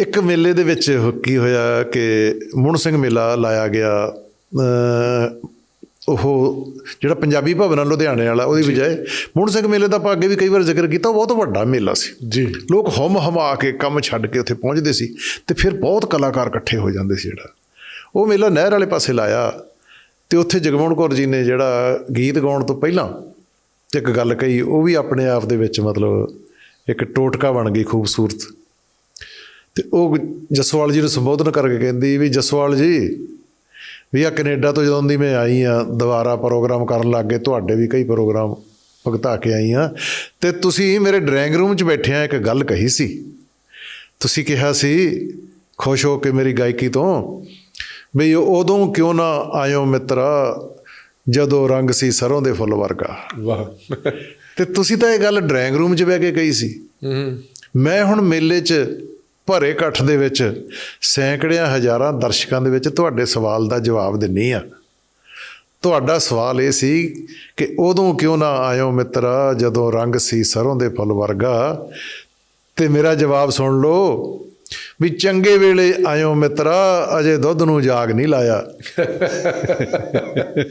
ਇੱਕ ਮੇਲੇ ਦੇ ਵਿੱਚ ਕੀ ਹੋਇਆ ਕਿ ਮੁਣ ਸਿੰਘ ਮੇਲਾ ਲਾਇਆ ਗਿਆ ਉਹ ਜਿਹੜਾ ਪੰਜਾਬੀ ਭਵਨ ਲੁਧਿਆਣੇ ਵਾਲਾ ਉਹਦੀ ਬਜਾਏ ਮੁਣ ਸਿੰਘ ਮੇਲੇ ਦਾ ਆਪਾਂ ਅੱਗੇ ਵੀ ਕਈ ਵਾਰ ਜ਼ਿਕਰ ਕੀਤਾ ਉਹ ਬਹੁਤ ਵੱਡਾ ਮੇਲਾ ਸੀ। ਜੀ। ਲੋਕ ਹਮ ਹਮਾ ਕੇ ਕੰਮ ਛੱਡ ਕੇ ਉੱਥੇ ਪਹੁੰਚਦੇ ਸੀ ਤੇ ਫਿਰ ਬਹੁਤ ਕਲਾਕਾਰ ਇਕੱਠੇ ਹੋ ਜਾਂਦੇ ਸੀ ਜਿਹੜਾ। ਉਹ ਮੇਲਾ ਨਹਿਰ ਵਾਲੇ ਪਾਸੇ ਲਾਇਆ ਤੇ ਉੱਥੇ ਜਗਮੋਹਨ ਕੌਰ ਜੀ ਨੇ ਜਿਹੜਾ ਗੀਤ ਗਾਉਣ ਤੋਂ ਪਹਿਲਾਂ ਇੱਕ ਗੱਲ ਕਹੀ ਉਹ ਵੀ ਆਪਣੇ ਆਪ ਦੇ ਵਿੱਚ ਮਤਲਬ ਇੱਕ ਟੋਟਕਾ ਬਣ ਗਈ ਖੂਬਸੂਰਤ। ਤੇ ਉਹ ਜਸਵਾਲ ਜੀ ਨੂੰ ਸੰਬੋਧਨ ਕਰਕੇ ਕਹਿੰਦੀ ਵੀ ਜਸਵਾਲ ਜੀ ਵੀ ਆ ਕੈਨੇਡਾ ਤੋਂ ਜਦੋਂ ਦੀ ਮੈਂ ਆਈ ਆ ਦੁਬਾਰਾ ਪ੍ਰੋਗਰਾਮ ਕਰਨ ਲੱਗ ਗਏ ਤੁਹਾਡੇ ਵੀ ਕਈ ਪ੍ਰੋਗਰਾਮ ਭੁਗਤਾ ਕੇ ਆਈ ਆ। ਤੇ ਤੁਸੀਂ ਮੇਰੇ ਡਰਾਇੰਗ ਰੂਮ 'ਚ ਬੈਠਿਆਂ ਇੱਕ ਗੱਲ ਕਹੀ ਸੀ। ਤੁਸੀਂ ਕਿਹਾ ਸੀ ਖੁਸ਼ ਹੋ ਕੇ ਮੇਰੀ ਗਾਇਕੀ ਤੋਂ ਵੀ ਉਦੋਂ ਕਿਉਂ ਨਾ ਆਇਓ ਮਿੱਤਰਾ ਜਦੋਂ ਰੰਗ ਸੀ ਸਰੋਂ ਦੇ ਫੁੱਲ ਵਰਗਾ। ਵਾਹ। ਤੇ ਤੁਸੀਂ ਤਾਂ ਇਹ ਗੱਲ ਡਰਾਇੰਗ ਰੂਮ 'ਚ ਬਹਿ ਕੇ ਕਹੀ ਸੀ। ਹੂੰ। ਮੈਂ ਹੁਣ ਮੇਲੇ 'ਚ ਭਰੇ ਇਕੱਠ ਦੇ ਵਿੱਚ ਸੈਂਕੜਿਆਂ ਹਜ਼ਾਰਾਂ ਦਰਸ਼ਕਾਂ ਦੇ ਵਿੱਚ ਤੁਹਾਡੇ ਸਵਾਲ ਦਾ ਜਵਾਬ ਦਿੰਨੀ ਆ। ਤੁਹਾਡਾ ਸਵਾਲ ਇਹ ਸੀ ਕਿ ਉਦੋਂ ਕਿਉਂ ਨਾ ਆਇਓ ਮਿੱਤਰਾ, ਜਦੋਂ ਰੰਗ ਸੀ ਸਰੋਂ ਦੇ ਫੁੱਲ ਵਰਗਾ? ਤੇ ਮੇਰਾ ਜਵਾਬ ਸੁਣ ਲਓ ਵੀ ਚੰਗੇ ਵੇਲੇ ਆਇਓ ਮਿੱਤਰਾ, ਅਜੇ ਦੁੱਧ ਨੂੰ ਜਾਗ ਨਹੀਂ ਲਾਇਆ।